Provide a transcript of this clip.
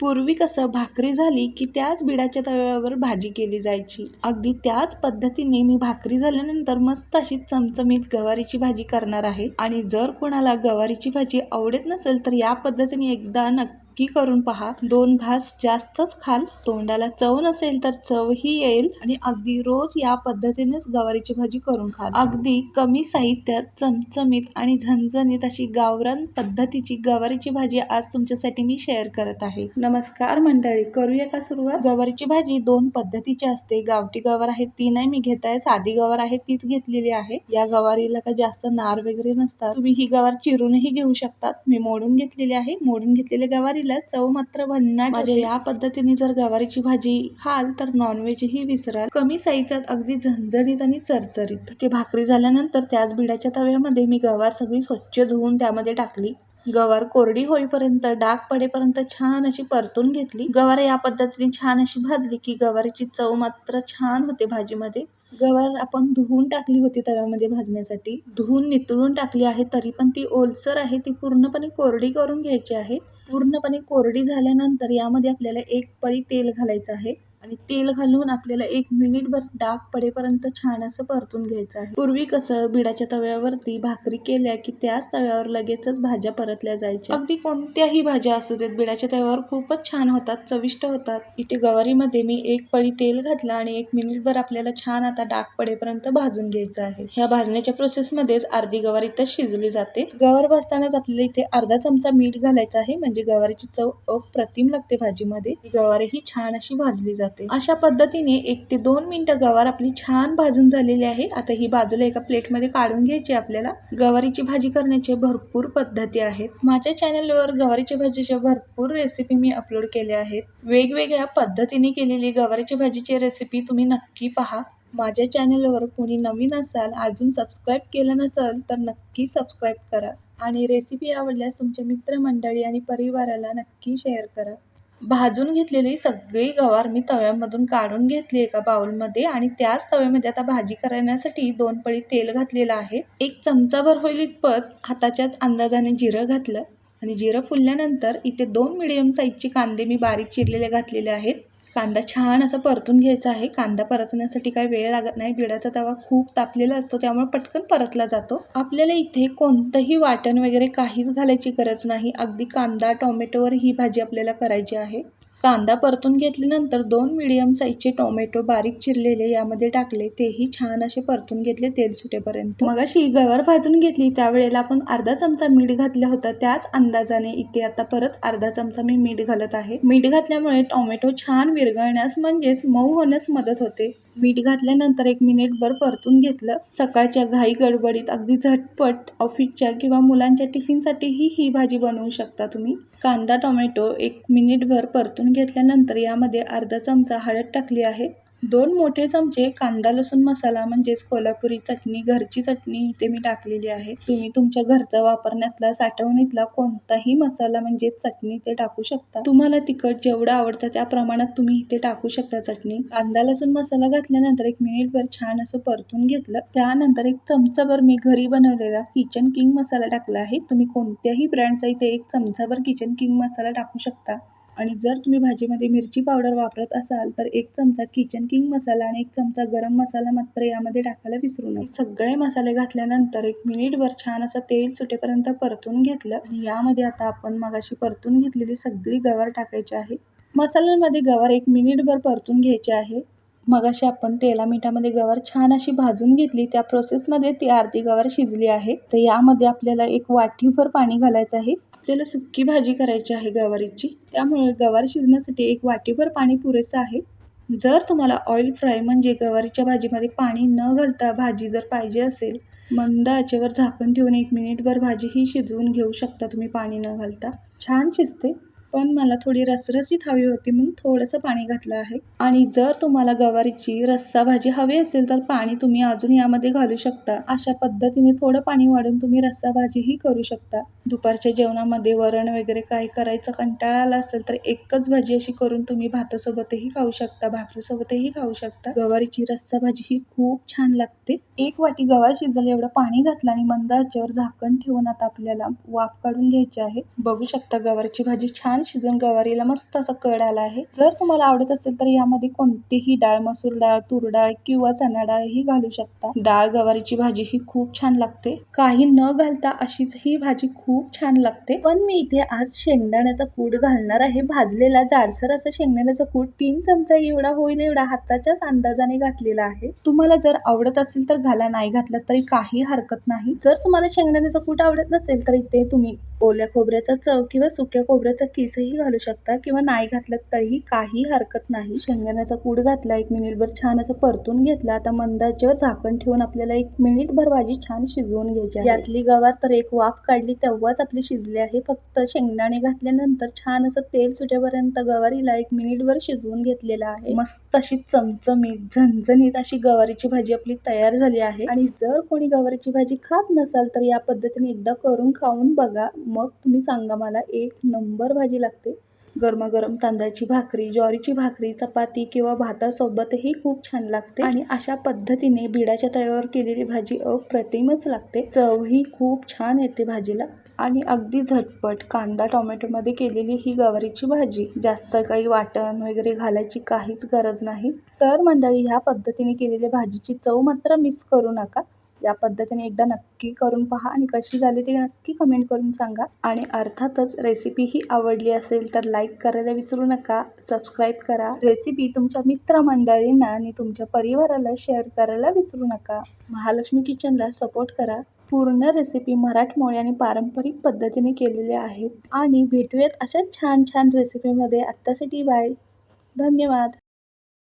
पूर्वी कसं भाकरी झाली की त्याच बिडाच्या तव्यावर भाजी केली जायची. अगदी त्याच पद्धतीने मी भाकरी झाल्यानंतर मस्त अशी चमचमीत गवारीची भाजी करणार आहे. आणि जर कोणाला गवारीची भाजी आवडत नसेल तर या पद्धतीने एकदा नक्की करून पहा. दोन घास जास्तच खाल. तोंडाला चव नसेल तर चवही येईल आणि अगदी रोज या पद्धतीनेच गवारीची भाजी करून खाल. अगदी कमी साहित्यात चमचमीत आणि झणझणीत अशी गावरान पद्धतीची गवारीची भाजी आज तुमच्यासाठी मी शेअर करत आहे. नमस्कार मंडळी करूया का सुरुवात? गवारीची भाजी दोन पद्धतीची असते. गावठी गवार आहे ती नाही मी घेत आहे. साधी गवार आहे तीच घेतलेली आहे. या गवारीला का जास्त नार वगैरे नसतात. तुम्ही ही गवार चिरूनही घेऊ शकतात. मी मोडून घेतलेली आहे. मोडून घेतलेल्या गवारीला चव मात्र भन्नाट माझ्या या पद्धतीने जर गवारीची भाजी खाल तर नॉनव्हेज ही विसराल. कमी साहित्यात अगदी झणझणीत आणि चरचरीत. ते भाकरी झाल्यानंतर त्याच बिडाच्या तव्यामध्ये मी गवार सगळी स्वच्छ धुवून त्यामध्ये टाकली. गवार कोरडी होईपर्यंत डाग पडेपर्यंत छान अशी परतून घेतली. गवार या पद्धतीने छान अशी भाजली की गवारीची चव मात्र छान होते भाजीमध्ये. गवार आपण धुवून टाकली होती तव्यामध्ये भाजण्यासाठी. धुवून नितळून टाकली आहे तरी पण ती ओलसर आहे. ती पूर्णपणे कोरडी करून घ्यायची आहे. पूर्णपणे कोरडी झाल्यानंतर यामध्ये आपल्याला एक पळी तेल घालायचं आहे. आणि तेल घालून आपल्याला एक मिनिटभर डाग पडेपर्यंत छान असं परतून घ्यायचं आहे. पूर्वी कसं बिडाच्या तव्यावरती भाकरी केल्या की त्याच तव्यावर लगेचच भाज्या परतल्या जायच्या. अगदी कोणत्याही भाज्या असू देत बिडाच्या तव्यावर खूपच छान होतात चविष्ट होतात. इथे गवारीमध्ये मी एक पळी तेल घातलं आणि एक मिनिटभर आपल्याला छान आता डाग पडेपर्यंत भाजून घ्यायचं आहे. ह्या भाजण्याच्या प्रोसेसमध्येच अर्धी गवारी तर शिजली जाते. गवार भाजतानाच आपल्याला इथे अर्धा चमचा मीठ घालायचं आहे म्हणजे गवारीची चव अप्रतिम लागते भाजीमध्ये. गवारी ही छान अशी भाजली जाते. अशा पद्धतीने एक ते दोन मिनिटं गवार आपली छान भाजून झालेली आहे. आता ही बाजूला एका प्लेटमध्ये काढून घ्यायची आपल्याला. गवारीची भाजी करण्याचे भरपूर पद्धती आहेत. माझ्या चॅनलवर गवारीच्या भाजीच्या भरपूर रेसिपी मी अपलोड केल्या आहेत. वेगवेगळ्या पद्धतीने केलेली गवारीची भाजीची रेसिपी तुम्ही नक्की पहा. माझ्या चॅनलवर कोणी नवीन असाल अजून सबस्क्राईब केलं नसेल तर नक्की सबस्क्राईब करा. आणि रेसिपी आवडल्यास तुमच्या मित्रमंडळी आणि परिवाराला नक्की शेअर करा. भाजून घेतलेली सगळी गवार मी तव्यामधून काढून घेतली एका बाउलमध्ये आणि त्याच तव्यामध्ये आता भाजी करण्यासाठी दोन पळी तेल घातलेलं आहे. एक चमचाभर होईल इतपत हाताच्याच अंदाजाने जिरं घातलं आणि जिरं फुलल्यानंतर इथे दोन मिडियम साईजचे कांदे मी बारीक चिरलेले घातलेले आहेत. कांदा छान असा परतून घ्यायचा आहे. कांदा परतण्यासाठी काही वेळ लागत नाही. बिडाचा तवा खूप तापलेला असतो त्यामुळे पटकन परतला जातो. आपल्याला इथे कोणतंही वाटण वगैरे काहीच घालायची गरज नाही. अगदी कांदा टोमॅटोवर ही भाजी आपल्याला करायची आहे. कांदा परतून घेतल्यानंतर दोन मिडियम साईजचे टोमॅटो बारीक चिरलेले यामध्ये टाकले. तेही छान असे परतून घेतले तेल सुटेपर्यंत. मग अशी गवार भाजून घेतली. त्यावेळेला आपण अर्धा चमचा मीठ घातलं होतं. त्याच अंदाजाने इथे आता परत अर्धा चमचा मी मीठ घालत आहे. मीठ घातल्यामुळे टोमॅटो छान विरघळण्यास म्हणजेच मऊ होण्यास मदत होते. मीठ घातल्यानंतर एक मिनिटभर परतून घेतलं. सकाळच्या घाई गडबडीत अगदी झटपट ऑफिसच्या किंवा मुलांच्या टिफिनसाठीही ही भाजी बनवू शकता तुम्ही. कांदा टोमॅटो एक मिनिटभर परतून घेतल्यानंतर यामध्ये अर्धा चमचा हळद टाकली आहे. दोन मोठे चमचे कांदा लसूण मसाला म्हणजेच कोल्हापुरी चटणी घरची चटणी इथे मी टाकलेली आहे. तुम्ही तुमच्या घरचा वापरण्यातला साठवणीतला कोणताही मसाला म्हणजे चटणी ते टाकू शकता. तुम्हाला तिखट जेवढं आवडतं त्या प्रमाणात तुम्ही इथे टाकू शकता चटणी. कांदा लसूण मसाला घातल्यानंतर एक मिनिटभर छान असं परतून घेतलं. त्यानंतर एक चमचाभर मी घरी बनवलेला किचन किंग मसाला टाकला आहे. तुम्ही कोणत्याही ब्रँडचा इथे एक चमचाभर किचन किंग मसाला टाकू शकता. आणि जर तुम्ही भाजीमध्ये मिरची पावडर वापरत असाल तर एक चमचा किचन किंग मसाला आणि एक चमचा गरम मसाला मात्र यामध्ये टाकायला विसरू नये सगळे मसाले घातल्यानंतर एक मिनिटभर छान असं तेल सुटेपर्यंत परतून घेतलं. आणि यामध्ये आता आपण मगाशी परतून घेतलेली सगळी गवार टाकायची आहे. मसाल्यांमध्ये गवार एक मिनिटभर परतून घ्यायची आहे. मगाशी आपण तेला मिठामध्ये गवार छान अशी भाजून घेतली. त्या प्रोसेसमध्ये ती अर्धी गवार शिजली आहे. तर यामध्ये आपल्याला एक वाटीभर पाणी घालायचं आहे. आपल्याला सुक्की भाजी करायची आहे गवारीची. त्यामुळे गवार शिजण्यासाठी एक वाटीभर पाणी पुरेसं आहे. जर तुम्हाला ऑइल फ्राय म्हणजे गवारीच्या भाजीमध्ये पाणी न घालता भाजी जर पाहिजे असेल मंद आचेवर झाकण ठेवून एक मिनिटभर भाजी ही शिजवून घेऊ शकता तुम्ही पाणी न घालता. छान शिजते पण मला थोडी रसरशीत हवी होती म्हणून थोडंसं पाणी घातलं आहे. आणि जर तुम्हाला गवारीची रस्सा भाजी हवी असेल तर पाणी तुम्ही अजून यामध्ये घालू शकता. अशा पद्धतीने थोडं पाणी वाढून तुम्ही रस्सा भाजीही करू शकता. दुपारच्या जेवणामध्ये वरण वगैरे काही करायचं कंटाळा आला असेल तर एकच भाजी अशी करून तुम्ही भातासोबतही खाऊ शकता भाकरीसोबतही खाऊ शकता. गवारीची रस्सा भाजी ही खूप छान लागते. एक वाटी गवार शिजल एवढं पाणी घातलं आणि मंद आचेवर झाकण ठेवून आता आपल्याला वाफ काढून घ्यायची आहे. बघू शकता गवारीची भाजी छान शिजून गवारीला मस्त असा कड आला आहे. जर तुम्हाला आवडत असेल तर यामध्ये कोणतीही डाळ मसूर डाळ तूर डाळ किंवा चणा डाळ ही घालू शकता. डाळ गवारीची भाजी ही खूप छान लागते. काही न घालता अशीच ही भाजी खूप खूप छान लागते. पण मी इथे आज शेंगदाण्याचा कूट घालणार आहे. भाजलेला जाडसर असा शेंगदाण्याचा कूट तीन चमचा एवढा होईल एवढा हाताच्याच अंदाजाने घातलेला आहे. तुम्हाला जर आवडत असेल तर घाला नाही घातलं तरी काही हरकत नाही. जर तुम्हाला शेंगदाण्याचा कूट आवडत नसेल तर इथे तुम्ही ओल्या खोबऱ्याचा चव किंवा सुक्या खोबऱ्याचा किसही घालू शकता किंवा नाही घातलं तरीही काही हरकत नाही. शेंगदाण्याचा कूड घातला एक मिनिटभर छान असं परतून घेतला. आता मंदाच्यावर झाकण ठेवून आपल्याला एक मिनिटभर भाजी छान शिजवून घ्यायची यातली गवार तर एक वाफ काढली तेव्हाच आपली शिजली आहे. फक्त शेंगदाणे घातल्यानंतर छान असं तेल सुटेपर्यंत गवारीला एक मिनिटभर शिजवून घेतलेला आहे. मस्त अशी चमचमीत झणझणीत अशी गवारीची भाजी आपली तयार झाली आहे. आणि जर कोणी गवारीची भाजी खात नसाल तर या पद्धतीने एकदा करून खाऊन बघा. मग तुम्ही सांगा मला एक नंबर भाजी लागते. गरमागरम तांदळाची भाकरी ज्वारीची भाकरी चपाती किंवा भातासोबतही खूप छान लागते. आणि अशा पद्धतीने बिडाच्या तव्यावर केलेली भाजी अप्रतिमच लागते. चवही खूप छान येते भाजीला. आणि अगदी झटपट कांदा टोमॅटोमध्ये केलेली ही गवारीची भाजी. जास्त काही वाटण वगैरे घालायची काहीच गरज नाही. तर मंडळी ह्या पद्धतीने केलेल्या भाजीची चव मात्र मिस करू नका. या पद्धतीने एकदा नक्की करून पहा आणि कशी झाली ती नक्की कमेंट करून सांगा. आणि अर्थातच रेसिपी ही आवडली असेल तर लाईक करायला विसरू नका सबस्क्राईब करा. रेसिपी तुमच्या मित्रमंडळींना आणि तुमच्या परिवाराला शेअर करायला विसरू नका. महालक्ष्मी किचनला सपोर्ट करा. पूर्ण रेसिपी मराठमोळी आणि पारंपरिक पद्धतीने केलेल्या आहेत. आणि भेटूयात अशा छान छान रेसिपीमध्ये आत्तासाठी बाय धन्यवाद.